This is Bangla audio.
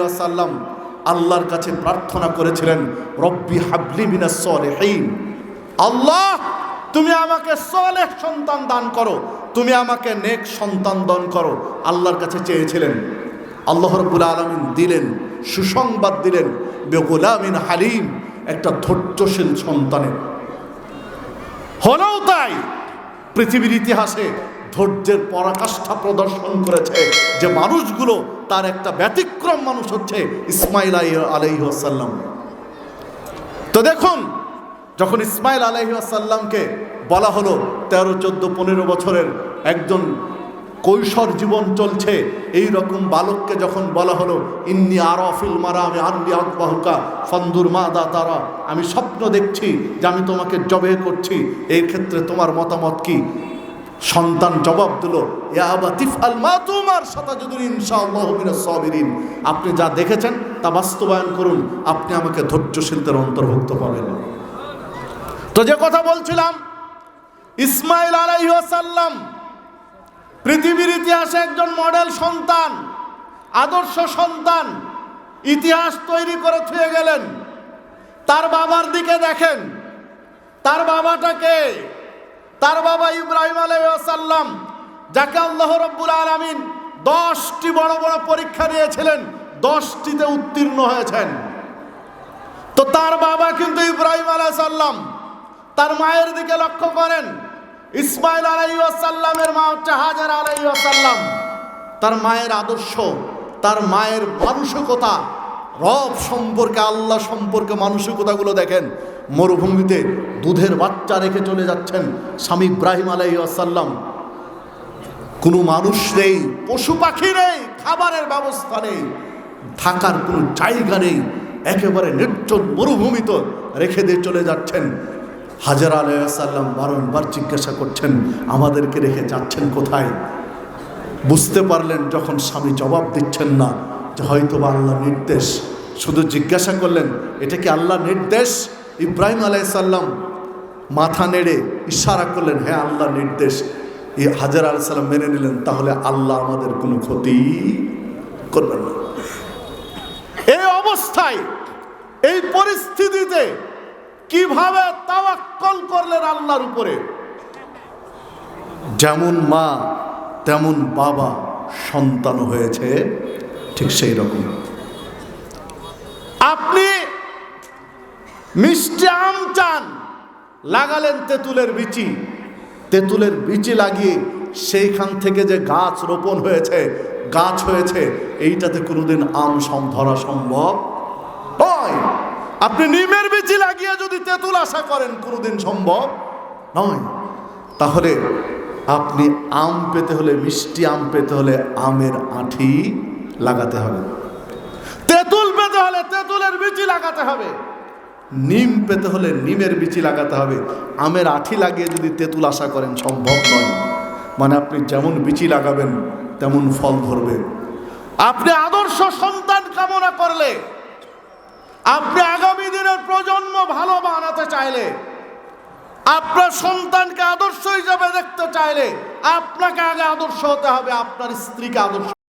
আলাইসাল্লাম আল্লাহর কাছে প্রার্থনা করেছিলেন, রব্বি হাবলি মিনাস সলিহিন। আল্লাহ, তুমি আমাকে সলেহ সন্তান দান করো, তুমি আমাকে নেক সন্তান দান করো। আল্লাহর কাছে চেয়েছিলেন, আল্লাহ রব্বুল আলমিন দিলেন, সুসংবাদ দিলেন, বেগুলামিন হালিম, একটা ধৈর্যশীল সন্তানের। হলেও তাই, পৃথিবীর ইতিহাসে ধৈর্যের পরাকাষ্ঠা প্রদর্শন করেছে যে মানুষগুলো তার একটা ব্যতিক্রম মানুষ হচ্ছে ইসমাইল আলাইসাল্লাম তো দেখুন, যখন ইসমাইল আলাইসাল্লামকে বলা হলো তেরো, চোদ্দ, পনেরো বছরের একজন কৈশোর জীবন চলছে, এই রকম বালককে যখন বলা হলো, ইন্নি আরফিল মারা আমি আন্দি আকবাহুকা ফন্দুর মা দা তারা আমি স্বপ্ন দেখছি যে আমি তোমাকে জবে করছি এই ক্ষেত্রে তোমার মতামত কি? সন্তান জবাব দিল আপনি যা দেখেছেন তা বাস্তবায়ন করুন, আপনি আমাকে ধৈর্যশীলদের অন্তর্ভুক্ত পাবেন। তো যে কথা বলছিলাম, ইসমাইল আলাইসাল্লাম পৃথিবীর ইতিহাসে একজন মডেল সন্তান, আদর্শ সন্তান, ইতিহাস তৈরি করে থুয়ে গেলেন। তার বাবার দিকে দেখেন। তার বাবাটাকে তার বাবা ইব্রাহিম আলাইসাল্লাম যাকে আল্লাহ রব্বুল আলমিন দশটি বড় বড় পরীক্ষা দিয়েছিলেন, দশটিতে উত্তীর্ণ হয়েছেন। তো তার বাবা কিন্তু ইব্রাহিম আলাইসাল্লাম তার মায়ের দিকে লক্ষ্য করেন, ইসমাইল আলাইসাল্লামের মা হচ্ছে হাজার আলাইসাল্লাম তার মায়ের আদর্শ, তার মায়ের মানসিকতা রব সম্পর্কে, আল্লাহ সম্পর্কে মানসিকতাগুলো দেখেন। মরুভূমিতে দুধের বাচ্চা রেখে চলে যাচ্ছেন স্বামী ইব্রাহিম আলাইসাল্লাম কোনো মানুষ নেই, পশু পাখি নেই, খাবারের ব্যবস্থা নেই, থাকার কোনো জায়গা নেই। একেবারে নির্জন মরুভূমিতে রেখে দিয়ে চলে যাচ্ছেন। হাজার আলাইসাল্লাম বারংবার জিজ্ঞাসা করছেন, আমাদেরকে রেখে যাচ্ছেন কোথায়? বুঝতে পারলেন যখন স্বামী জবাব দিচ্ছেন না। হয়তো বা আল্লাহ নির্দেশ। শুধু জিজ্ঞাসা করলেন, এটা কি আল্লাহ নির্দেশ? ইব্রাহিম আলাইসাল্লাম মাথা নেড়ে ইশারা করলেন হ্যাঁ আল্লাহ নির্দেশ। এই হাজার আলাইসাল্লাম মেনে নিলেন, তাহলে আল্লাহ আমাদের কোনো ক্ষতি করবেন না। এই অবস্থায়, এই পরিস্থিতিতে কীভাবে তাওয়াক্কল করলেন আল্লাহর উপরে? যেমন মা, তেমন বাবা সন্তান হয়েছে। ঠিক সেই রকম। আপনি মিষ্টি আম চান, লাগালেন তেঁতুলের বিচি। তেঁতুলের বিচি লাগিয়ে সেইখান থেকে যে গাছ রোপণ হয়েছে, গাছ হয়েছে, এইটাতে কোনোদিন আম সম ধরা সম্ভব? নয় আপনি নিমের বিচি লাগিয়ে যদি তেঁতুল আশা করেন কোনোদিন সম্ভব? নয়। তাহলে আপনি আম পেতে হলে, মিষ্টি আম পেতে হলে আমের আঠি লাগাতে হবে। তেঁতুল পেতে হলে তেঁতুলের বিচি লাগাতে হবে। নিম পেতে হলে নিমের বিচি লাগাতে হবে। আমের আঠি লাগিয়ে যদি তেঁতুল আশা করেন সম্ভব নয় মানে আপনি যেমন বিচি লাগাবেন তেমন ফল ধরবে আপনি আদর্শ সন্তান কামনা করলে আপনি আগামী দিনের প্রজন্ম ভালো বানাতে চাইলে আপনার সন্তানকে আদর্শ হিসাবে দেখতে চাইলে আপনাকে আগে আদর্শ হতে হবে আপনার স্ত্রীকে আদর্শ